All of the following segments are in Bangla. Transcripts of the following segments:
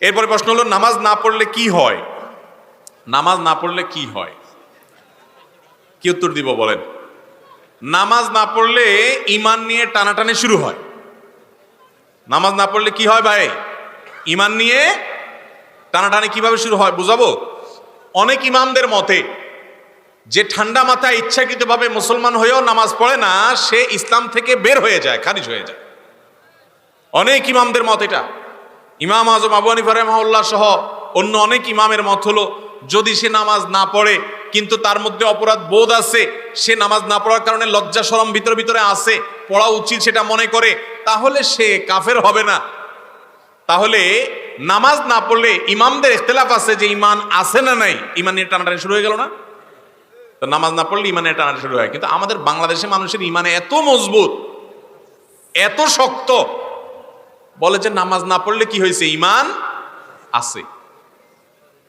এরপরে প্রশ্ন হলো, নামাজ না পড়লে কি হয়? নামাজ না পড়লে কি হয়? কি উত্তর দিব বলেন? নামাজ না পড়লে ইমান নিয়ে টানাটানি শুরু হয়। নামাজ না পড়লে কি হয় ভাই? ইমান নিয়ে টানাটানি কীভাবে শুরু হয় বুঝাবো? অনেক ইমামদের মতে, যে ঠান্ডা মাথায় ইচ্ছাকৃতভাবে মুসলমান হয়েও নামাজ পড়ে না, সে ইসলাম থেকে বের হয়ে যায়, খারিজ হয়ে যায়। অনেক ইমামদের মত এটা। ইমাম আজম আবু হানিফা রহমাউল্লাহ সহ অন্য অনেক ইমামের মত হলো, যদি সে নামাজ না পড়ে, কিন্তু তার মধ্যে অপরাধ বোধ আছে, সে নামাজ না পড়ার কারণে লজ্জা শরম ভিতরে ভিতরে আছে, পড়া উচিত সেটা মনে করে, তাহলে সে কাফের হবে না। তাহলে নামাজ না পড়লে ইমামদের ইখতলাফ আছে যে ইমান আছে না নাই, ইমান নিয়ে টানাটানি শুরু হয়ে গেল না? তো নামাজ না পড়লে ইমানের টানাটানি শুরু হয়। কিন্তু আমাদের বাংলাদেশে মানুষের ইমানে এত মজবুত, এত শক্ত বলে যে নামাজ না পড়লে কি হয়েছে? ইমান আছে।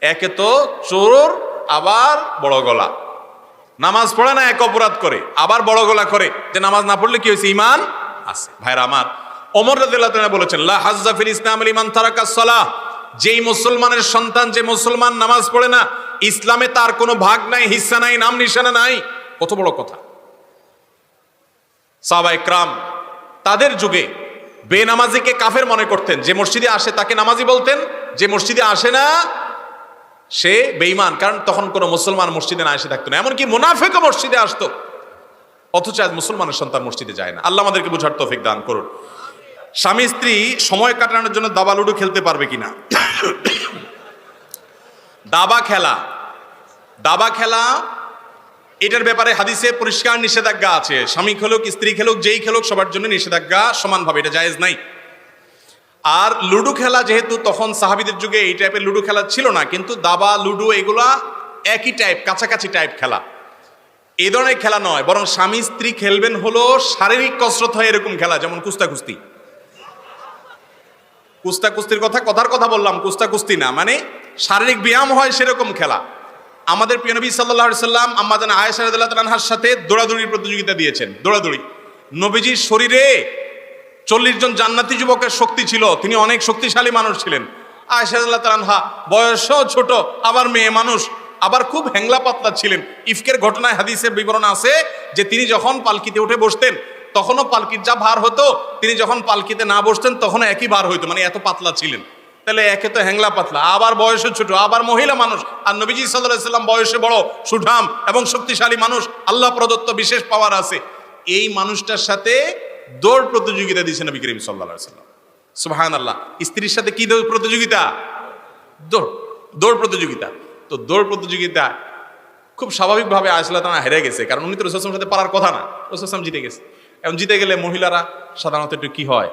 একে তো চোর আবার বড় গলা। নামাজ পড়ে না, এক অপরাধ করে, আবার বড় গলা করে, যে নামাজ না পড়লে কি হয়েছে? ইমান আছে। ভাইরা আমার অমর রাদিয়াল্লাহু তাআলা বলেছেন, লা হাজ্জা ফিল ইসলাম লিমান তারাকা সালাহ। যেই মুসলমানের সন্তান, যে মুসলমান নামাজ পড়ে না, ইসলামে তার কোনো ভাগ নাই হিস্সা নাই, নাম নিশানা নাই। কত বড় কথা। সাহাবা ইকরাম তাদের যুগে বেনামাজিকে কাফের মনে করতেন। যে মসজিদে আসে তাকে নামাজি বলতেন, যে মসজিদে আসে না, সে বেঈমান, কারণ তখন কোনো মুসলমান মসজিদে না এসে থাকতো না। এমনকি মুনাফেকও মসজিদে আসতো। অথচ আজ মুসলমানের সন্তান মসজিদে যায় না। আল্লাহ আমাদেরকে বুঝার তৌফিক দান করুন। স্বামী, স্ত্রী সময় কাটানোর জন্য দাবা লুডো খেলতে পারবে কিনা? দাবা খেলা। দাবা খেলা এটার ব্যাপারে হাদিসে পরিষ্কার নিষেধাজ্ঞা আছে। স্বামী খেলুক, স্ত্রী খেলুক, যেই খেলুক, সবার জন্য নিষেধাজ্ঞা সমানভাবে, এটা জায়েজ নাই। আর লুডো খেলা যেহেতু তখন সাহাবিদের যুগে এই টাইপের লুডো খেলা ছিল না, কিন্তু দাবা, লুডো এগুলা একই টাইপ, কাছাকাছি টাইপ খেলা। এই ধরনের খেলা নয়, বরং স্বামী স্ত্রী খেলবেন হলো শারীরিক কসরত হয় এরকম খেলা, যেমন কুস্তা কুস্তি কুস্তা কুস্তির কথা কথার কথা বললাম কুস্তা কুস্তি না মানে শারীরিক ব্যায়াম হয় সেরকম খেলা। আমাদের প্রিয় নবী সাল্লাহ সাল্লাম আম্মাজান আয়েশা রাদিয়াল্লাহু তাআলার সাথে দৌড়াদৌড়ির প্রতিযোগিতা দিয়েছেন। দৌড়াদৌড়ি। নবীজির শরীরে চল্লিশ জন জান্নাতি যুবকের শক্তি ছিল। তিনি অনেক শক্তিশালী মানুষ ছিলেন। আয়েশা রাদিয়াল্লাহু তাআলা বয়সও ছোট, আবার মেয়ে মানুষ, আবার খুব হ্যাংলা পাতলা ছিলেন। ইফকের ঘটনায় হাদিসের বিবরণ আছে যে তিনি যখন পালকিতে উঠে বসতেন, তখনও পালকির যা ভার হতো, তিনি যখন পালকিতে না বসতেন, তখনও একই ভার হইতো মানে এত পাতলা ছিলেন। তাহলে একে তো হ্যাংলা পাতলা, আবার বয়সে ছোট, আবার মহিলা মানুষ। আর নবীজি সাল্লাম বয়সে বড়, সুঠাম এবং শক্তিশালী মানুষ, আল্লাহ প্রদত্ত বিশেষ পাওয়ার আছে। এই মানুষটার সাথে দৌড় প্রতিযোগিতা দিয়েছে নবী করিম সাল্লাহ সাল্লাম। সুহান আল্লাহ স্ত্রীর সাথে কি দৌড় প্রতিযোগিতা? দৌড় দৌড় প্রতিযোগিতা। তো দৌড় প্রতিযোগিতা খুব স্বাভাবিকভাবে আসলা তারা হেরে গেছে, কারণ উনি তো রসুলের সাথে পারার কথা না। রসুলাম জিতে গেছে। এবং জিতে গেলে মহিলারা সাধারণত একটু কি হয়?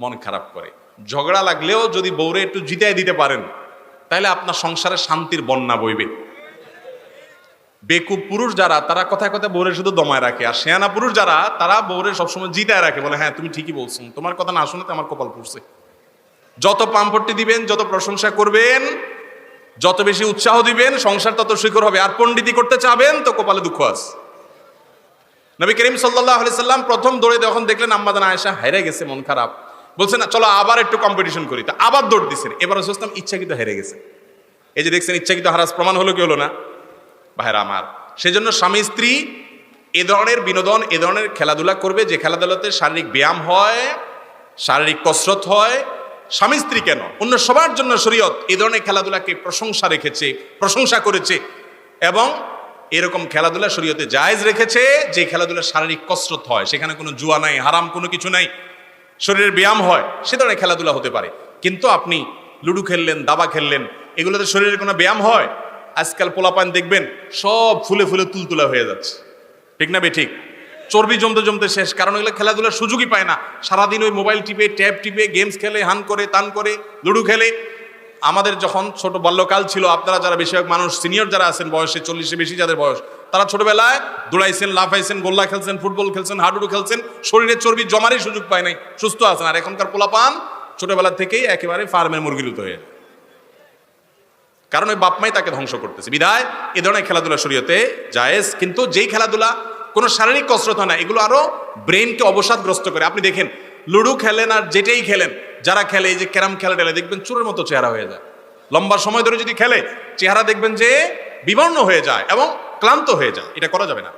মন খারাপ করে। ঝগড়া লাগলেও যদি বউরে একটু জিতাই দিতে পারেন, তাহলে আপনার সংসারে শান্তির বন্যা বইবে। বেকুব পুরুষ যারা, তারা কথায় কথায় বউরে শুধু দমায় রাখে, আর শেয়ানা পুরুষ যারা, তারা বউরে সবসময় জিতায় রাখে, বলে হ্যাঁ তুমি ঠিকই বলছো, তোমার কথা না শুনে আমার কপাল পড়ছে। যত পাম্পট্টি দিবেন, যত প্রশংসা করবেন, যত বেশি উৎসাহ দিবেন, সংসার তত শিখর হবে, আর পণ্ডিতি করতে চাবেন, তো কপালে দুঃখ আছে। নবী করিম সাল্লাহ সাল্লাম প্রথম দৌড়ে যখন দেখলেন আম্মাদান আয়েশা হেরে গেছে, মন খারাপ। বলছে, না, চলো আবার একটু কম্পিটিশন করি। তা আবার দৌড় দিচ্ছেন এবার রসুলাম ইচ্ছাকৃত হেরে গেছে। এই যে দেখছেন, ইচ্ছাকৃত হারাস প্রমাণ হলো কি হলো না? ভাইরা আমার, সেজন্য স্বামী স্ত্রী এ ধরনের বিনোদন, এ ধরনের খেলাধুলা করবে যে খেলাধুলাতে শারীরিক ব্যায়াম হয়, শারীরিক কসরত হয়। স্বামী স্ত্রী কেন? অন্য সবার জন্য শরীয়ত এ ধরনের খেলাধুলাকে প্রশংসা রেখেছে, প্রশংসা করেছে এবং এরকম খেলাধুলা শরীয়তে জায়েজ রেখেছে যে খেলাধুলা শারীরিক কসরত হয়। সেখানে কোনো জুয়া নাই, হারাম কোনো কিছু নাই। শরীরের ব্যায়াম হয়, সে ধরনের খেলাধুলা হতে পারে। কিন্তু আপনি লুডু খেললেন, দাবা খেললেন, এগুলোতে শরীরের কোনো ব্যায়াম হয়? আজকাল পোলাপান দেখবেন, সব ফুলে ফুলে তুলতুলা হয়ে যাচ্ছে। ঠিক না বে ঠিক? চর্বি জমতে জমতে শেষ, কারণ এগুলো খেলাধুলার সুযোগই পায় না। সারাদিন ওই মোবাইল টিপে, ট্যাব টিপে, গেমস খেলে, হান করে, তান করে, লুডু খেলে। আমাদের যখন ছোট বাল্যকাল ছিল, আপনারা যারা বেশিরভাগ মানুষ, সিনিয়র যারা আছেন, বয়সে চল্লিশে বেশি যাদের বয়স তারা ছোটবেলায় দৌড়াইছেন, লাফাইছেন, গোল্লা খেলছেন, ফুটবল খেলছেন, হাডুডু খেলছেন, শরীরে চর্বি জমারই সুযোগ পায় নাই, সুস্থ আছেন। আর এখনকার পোলাপান ছোটবেলা থেকেই একেবারে ফার্মের মুরগির হয়ে। কারণ ওই বাপমাই তাকে ধ্বংস করতেছে। বিদায়, এ ধরনের খেলাধুলা শরীয়তে জায়েজ, কিন্তু যেই খেলাধুলা কোনো শারীরিক কসরত হয় না, এগুলো আরও ব্রেনকে অবসাদগ্রস্ত করে। আপনি দেখেন, লুডো খেলেন আর যেটাই খেলেন, যারা খেলে, এই যে ক্যারাম খেলা টেলে, দেখবেন চোরের মতো চেহারা হয়ে যায়। লম্বা সময় ধরে যদি খেলে, চেহারা দেখবেন যে বিবর্ণ হয়ে যায় এবং ক্লান্ত হয়ে যাও এটা করা যাবে না।